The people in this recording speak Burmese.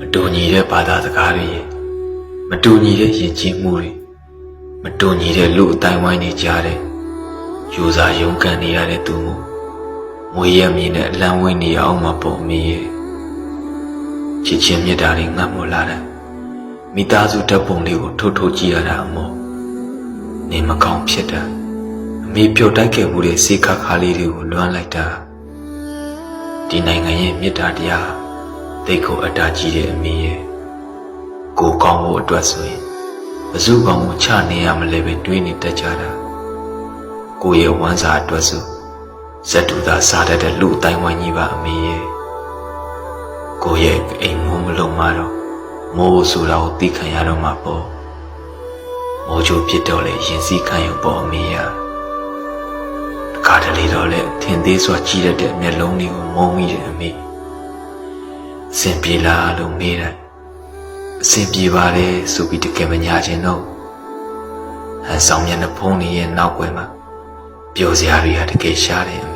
မတူညီတဲ့ဘာသာစကားတွေမတူညီတဲ့ယဉ်ကျေးမှုတွေမတူညီတဲ့လူအတိုင်းဝိုင်းတွေကြားတဲ့ယူစားရုန်းကန်နေရတဲ့သူမို့မွေရမြင်တဲ့အလံဝင်းနေအောင်မပေါ်မီရဲ့ချစ်ချင်းမြတ်တာတွေငတ်မလာတဲ့မိသားစုတပ်ပုံလေးကိုထိုးထိုးကြည့်ရတာအမို့နေမကောင်းဖြစ်တာအမေပြုတ်တိုက်ခဲ့မှုတဲ့စေခါခါလေးတွေကိုလွမ်းလိုက်တာဒီနိုင်ငံရဲ့မြတ်တာတရား တိတ်ကိုအတားကြီးတဲ့အမေရဲ့ကိုကောင်းဖို့အတွက်ဆိုရင်ဘယ်သူကောင်းကိုချနေရမလဲပဲတွေးနေတတ်ကြတာကိုရဲ့ဝမ်းစာအတွက်ဆိုဇက်တူသာစားတတ်တဲ့လူအတိုင်းဝိုင်းကြီးပါအမေရဲ့ကိုရဲ့အိမ်မိုးမလုံးမတော့မိုးဆိုတာကိုသိခံရတော့မှာပေါ့မိုးချိုဖြစ်တော့လေရင်စည်းခံရုံပေါ့အမေရတခါတလေတော့လေထင်သေးစွာကြီးတတ်တဲ့မျက်လုံးတွေကိုမုံမိတယ်အမေ စင်ပြေလားလို့မေးတယ်အစင်ပြေပါတယ်ဆိုပြီးတကယ်မညာခြင်းတော့ဟန်ဆောင်မျက်နှာဖုံးနေရဲ့နောက်ွယ်မှာပျော်စရာတွေကတကယ်ရှားတယ်အမေ